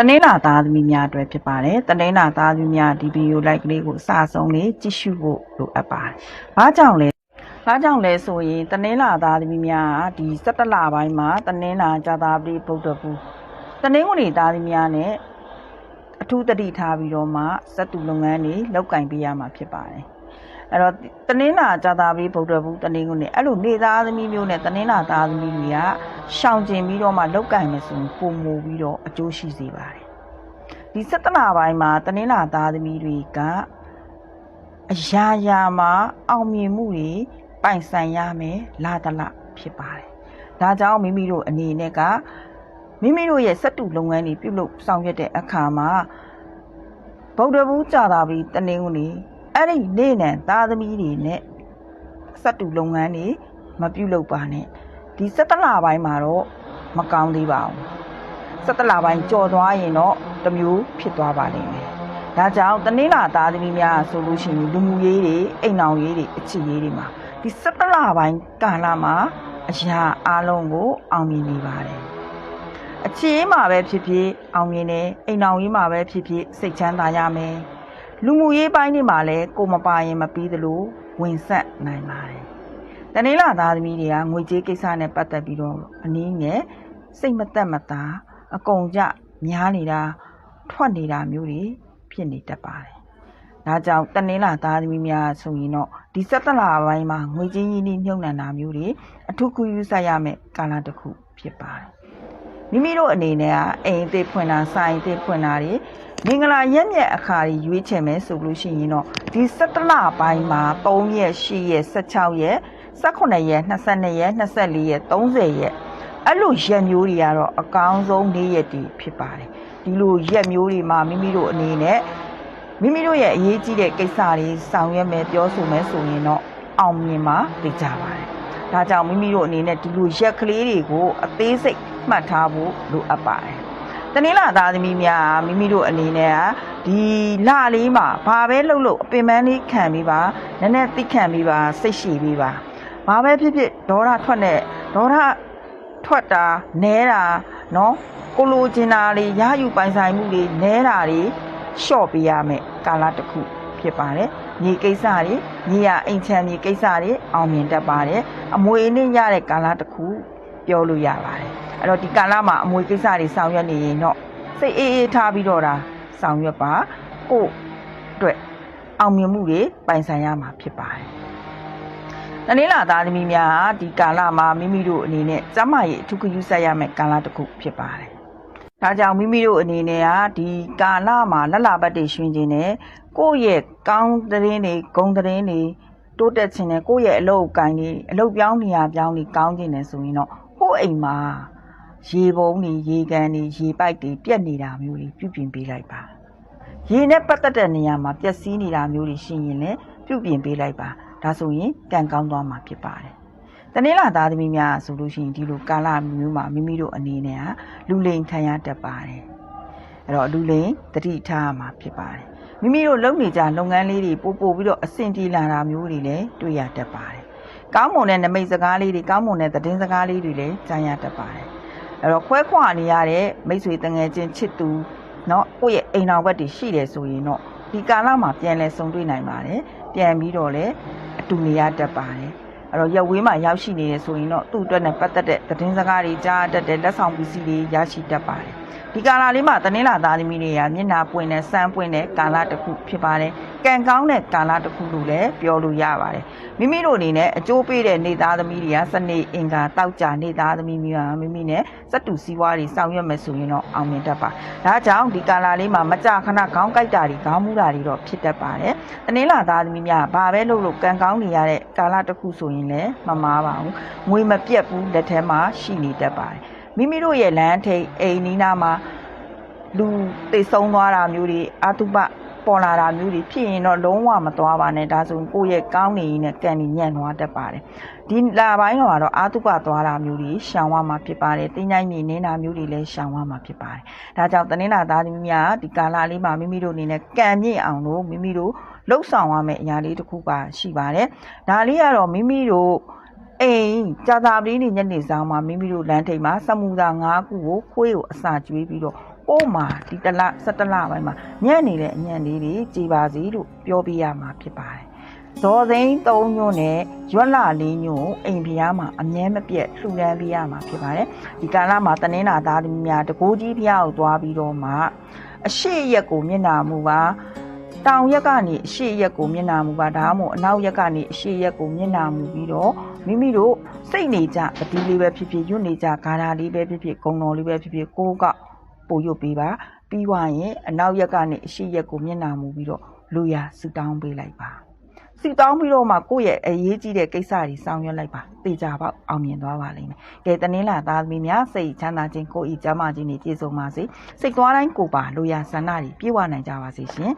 တနင်္လာသားသမီးများအတွက်ဖြစ်ပါတယ်တနင်္လာသားသမီးများဒီဗီဒီယိုလိုက်ကလေးကိုအစာဆုံးလေးကြည့်ရှုဖို့လိုအပ်ပါတယ်ဘာကြောင့်လဲဘာကြောင့်လဲဆိုရင်တနင်္လာသားသမီးများကဒီ17လပိုင်းမှာတနင်္လာဇာတာပတိဗုဒ္ဓဘူးတနင်္ဂနွေသားသမီးများနဲ့အထူးတတိထားပြီးတော့မှစက်တူလုပ်ငန်းတွေလောက်ကင်ပေးရမှာဖြစ်ပါတယ် အဲ့တော့တနင်္လာဇာတာပတိဗုဒ္ဓဘူးတနင်္ဂနွေအဲ့လိုနေသားသမီးမျိုးနဲ့တနင်္လာသားသမီးတွေကရှောင်ကျင်ပြီးတော့မှလောက်ကင်မယ်ဆိုရင်ပုံမူပြီးတော့အကျိုးရှိစေပါတယ်ဒီ17လပိုင်းမှာတနင်္လာသားသမီးတွေကအရာရာမှာအောင်မြင်မှုတွေပိုင်ဆိုင်ရမယ်လာတလဖြစ်ပါတယ်။ဒါကြောင့်မိမိတို့အနေနဲ့ကမိမိတို့ရဲ့စက်တူလုပ်ငန်းတွေပြုလုပ်ဆောင်ရွက်တဲ့အခါမှာဗုဒ္ဓဘူးကြာတာပြီးတနင်္ဂနွေ အဲ့ဒီနေ့နဲ့သားသမီးတွေနဲ့စက်တူလုပ်ငန်းတွေမပြုလုပ်ပါနဲ့ဒီ17လပိုင်းမှာတော့မကောင်းသေးပါဘူးစက်တလပိုင်းကြော်သွားရင်တော့တစ်မျိုးဖြစ်သွားပါလိမ့်မယ်။ဒါကြောင့်တနင်္လာသားသမီးများဆိုလို့ရှိရင်လူမှုရေးတွေအိမ်အောင်ရေးတွေအချစ်ရေးတွေမှာဒီစက်တလပိုင်းကာလမှာအရာအလုံးကိုအောင်မြင်နေပါတယ်။အချစ်ရေးမှာပဲဖြစ်ဖြစ်အောင်မြင်တယ်အိမ်အောင်ရေးမှာပဲဖြစ်ဖြစ်စိတ်ချမ်းသာရမယ်။ လူမှုရေးပိုင်းတွေမှာလည်းကိုယ်မပါရင်မပြီးသလိုဝင်ဆက်နိုင်ပါတယ်။တနင်္လာသားသမီးတွေကငွေကြေးကိစ္စနဲ့ပတ်သက်ပြီးတော့အနည်းငယ်စိတ်မသက်မသာအကုန်ကြများနေတာထွက်နေတာမျိုးတွေဖြစ်နေတတ်ပါတယ်။ဒါကြောင့်တနင်္လာသားသမီးများဆိုရင်တော့ဒီဆက်တလာပိုင်းမှာငွေကြေးရင်းနှီးမြှုပ်နှံတာမျိုးတွေအထူးကူယူဆိုင်ရမယ့်ကာလတစ်ခုဖြစ်ပါတယ်။မိမိတို့အနေနဲ့ကအိမ်အသေးဖွင့်တာဆိုင်အသေးဖွင့်တာတွေ မင်္ဂလာရက်မြက်အခါကြီးရွေးချယ်မယ်ဆိုလို့ရှိရင်တော့ဒီဆက်တလပိုင်းမှာ3ရက်10ရက်16ရက်18ရက်22ရက်24ရက်30ရက်အဲ့လိုရက်မျိုးတွေကတော့အကောင်းဆုံးနေ့ရက်တွေဖြစ်ပါတယ်ဒီလိုရက်မျိုးတွေမှာမိမိတို့အနေနဲ့မိမိတို့ရဲ့အရေးကြီးတဲ့ကိစ္စတွေဆောင်ရွက်မယ်ပြောဆိုမယ်ဆိုရင်တော့အောင်မြင်မှာသိကြပါတယ်ဒါကြောင့်မိမိတို့အနေနဲ့ဒီလိုရက်ကလေးတွေကိုအသေးစိတ်မှတ်ထားဖို့လိုအပ်ပါတယ် တနင်္လာသားသမီးများမိမိတို့အနေနဲ့ကဒီလလေးမှာဘာပဲလှုပ်လို့အပင်ပန်းလေးခံပြီးပါနည်းနည်းသိခံပြီးပါစိတ်ရှိပြီးပါဘာပဲဖြစ်ဖြစ်ဒေါရထွက်နဲ့ဒေါရထွက်တာနဲတာနော်ကိုလိုချင်တာလေးရယူပိုင်ဆိုင်မှုလေးနဲတာလေးရှော့ပေးရမယ်ကာလတစ်ခုဖြစ်ပါတယ်ညီကိစ္စတွေညီရအိမ်ချမ်းညီကိစ္စတွေအောင်မြင်တတ်ပါတယ်အမွေအနှစ်ရတဲ့ကာလတစ်ခု ပြောလို့ရပါတယ်အဲ့တော့ဒီကာလမှာအမွေကိစ္စတွေဆောင်ရွက်နေရင်တော့စိတ်အေးအေးထားပြီးတော့ဒါဆောင်ရွက်ပါကို့အတွက်အောင်မြင်မှုတွေပိုင်ဆိုင်ရမှာဖြစ်ပါတယ်တနင်္လာသားသမီးများဟာဒီကာလမှာမိမိတို့အနေနဲ့ကျမရဲ့အထူးဂရုစိုက်ရမယ့်ကာလတစ်ခုဖြစ်ပါတယ်။ဒါကြောင့်မိမိတို့အနေနဲ့ဟာဒီကာလမှာလက်လာပတ်တွေရွှင်ခြင်းနဲ့ကိုယ့်ရဲ့ကောင်းသတင်းတွေဂုဏ်သတင်းတွေတိုးတက်ခြင်းနဲ့ကိုယ့်ရဲ့အလုပ်အကိုင်းတွေအလုပ်ပြောင်းနေရပြောင်းနေကောင်းခြင်းနဲ့ဆိုရင်တော့ ကိုယ့်အိမ်မှာရေပုံးတွေရေကန်တွေရေပိုက်တွေပြက်နေတာမျိုးတွေပြုပြင်ပေးလိုက်ပါ။ရေနဲ့ပတ်သက်တဲ့နေရာမှာပျက်စီးနေတာမျိုးတွေရှိရင်လည်းပြုပြင်ပေးလိုက်ပါဒါဆိုရင်ကံကောင်းသွားမှာဖြစ်ပါတယ်တနင်္လာသားသမီးများဆိုလို့ရှိရင်ဒီလိုကာလမျိုးမှာမိမိတို့အနေနဲ့ဟာလူလိန်ခံရတတ်ပါတယ်အဲ့တော့လူလိန်တတိထားရမှာဖြစ်ပါတယ်မိမိတို့လုပ်နေကြလုပ်ငန်းလေးတွေပို့ပို့ပြီးတော့အဆင်ပြေလာတာမျိုးတွေလည်းတွေ့ရတတ်ပါတယ် ကောင်းမွန်တဲ့နမိတ်စကားလေးတွေကောင်းမွန်တဲ့သတင်းစကားလေးတွေလည်းကြားရတတ်ပါတယ်အဲ့တော့ခွဲခွာနေရတဲ့မိတ်ဆွေတငယ်ချင်းချစ်သူ เนาะကိုယ့်ရဲ့အိမ်တော်ဘက်တွေရှိတယ်ဆိုရင်တော့ဒီကာလမှာပြန်လဲဆုံတွေ့နိုင်ပါတယ်ပြန်ပြီးတော့လည်းအတူနေရတတ်ပါတယ်အဲ့တော့ရက်ဝေးမှာရောက်ရှိနေတယ်ဆိုရင်တော့သူ့အတွက်နဲ့ပတ်သက်တဲ့သတင်းစကားတွေကြားတတ်တဲ့လက်ဆောင်ပစ္စည်းတွေရရှိတတ်ပါတယ် ဒီကာလလေးမှာတနင်္လာသားသမီးတွေကမျက်နှာပွင့်တဲ့စမ်းပွင့်တဲ့ကာလတစ်ခုဖြစ်ပါတယ်ကံကောင်းတဲ့ကာလတစ်ခုလို့လည်းပြောလို့ရပါတယ်မိမိတို့အနေနဲ့အကျိုးပေးတဲ့နေသားသမီးတွေကစနေအင်္ဂါတောက်ကြနေသားသမီးများမိမိနဲ့စက်တူစည်းဝါးတွေဆောင်ရွက်မယ်ဆိုရင်တော့အောင်မြင်တတ်ပါဒါကြောင့်ဒီကာလလေးမှာမကြခဏခေါင်းကိုက်တာတွေခေါင်းမူတာတွေတော့ဖြစ်တတ်ပါတယ်တနင်္လာသားသမီးများဘာပဲလုပ်လို့ကံကောင်းနေရတဲ့ကာလတစ်ခုဆိုရင်လည်းမမားပါဘူးငွေမပြတ်ဘူးလက်ထဲမှာရှိနေတတ်ပါတယ် မိမိတို့ရဲ့လမ်းထိပ်အိမ်နီးနားမှာလူတိတ်ဆုံးသွားတာမျိုးတွေအာတုပပေါ်လာတာမျိုးတွေဖြစ်ရင်တော့လုံးဝမသွားပါနဲ့ဒါဆိုရင်ကိုယ့်ရဲ့ကောင်းနေရင်နဲ့ကံနေညံ့သွားတတ်ပါတယ်ဒီလာပိုင်းတော့ကတော့အာတုပသွားတာမျိုးတွေရှောင်ရမှာဖြစ်ပါတယ်တင်းကြိုင်းမြေနေတာမျိုးတွေလည်းရှောင်ရမှာဖြစ်ပါတယ်ဒါကြောင့်တနင်္လာသားသမီးများဒီကာလလေးမှာမိမိတို့အနေနဲ့ကံမြင့်အောင်လို့မိမိတို့လှုပ်ဆောင်ရမယ့်အရာလေးတစ်ခုပါရှိပါတယ်ဒါလေးကတော့မိမိတို့ အိမ်ကြာသာပတိနေညနေဆောင်မှာမိမိတို့လမ်းထိပ်မှာစမူသာ၅ခုကိုခွေးကိုအစာကျွေးပြီးတော့ကို့မှာဒီတစ်လ17လပိုင်းမှာညံ့နေတဲ့အညံ့လေးတွေကြည်ပါစီလို့ပြောပြရမှာဖြစ်ပါတယ်ဇော်သိန်း3ညွန့်နဲ့ရွက်လာ4ညွန့်အိမ်ဖျားမှာအမြဲမပြတ်လှူဒန်းပြရမှာဖြစ်ပါတယ်ဒီကာလမှာတနင်္လာသားသမီးများတကိုးကြီးဖျားကိုသွားပြီးတော့မှအရှိရက်ကိုမျက်နာမူပါ တောင်ရက်ကနေအရှိရက်ကိုမျက်နှာမူပါဒါမှမဟုတ်အနောက်ရက်ကနေအရှိရက်ကိုမျက်နှာမူပြီးတော့မိမိတို့စိတ်နေကြပတိလေးပဲဖြစ်ဖြစ်ရွတ်နေကြဂါထာလေးပဲဖြစ်ဖြစ်ဂုံတော်လေးပဲဖြစ်ဖြစ်ကိုယ်ကပို့ရွတ်ပေးပါပြီးသွားရင်အနောက်ရက်ကနေအရှိရက်ကိုမျက်နှာမူပြီးတော့လူရဆူတောင်းပေးလိုက်ပါဆူတောင်းပြီးတော့မှကိုယ့်ရဲ့အရေးကြီးတဲ့ကိစ္စတွေဆောင်ရွက်လိုက်ပါတေချာပေါက်အောင်မြင်သွားပါလိမ့်မယ်ကဲတနင်္လာသားသမီးများစိတ်ချမ်းသာခြင်းကိုယ်ဤကျမ်းမာခြင်းတွေပြည့်စုံပါစေစိတ်သွားတိုင်းကိုယ်ပါလူရဆန္ဒတွေပြည့်ဝနိုင်ကြပါစေရှင်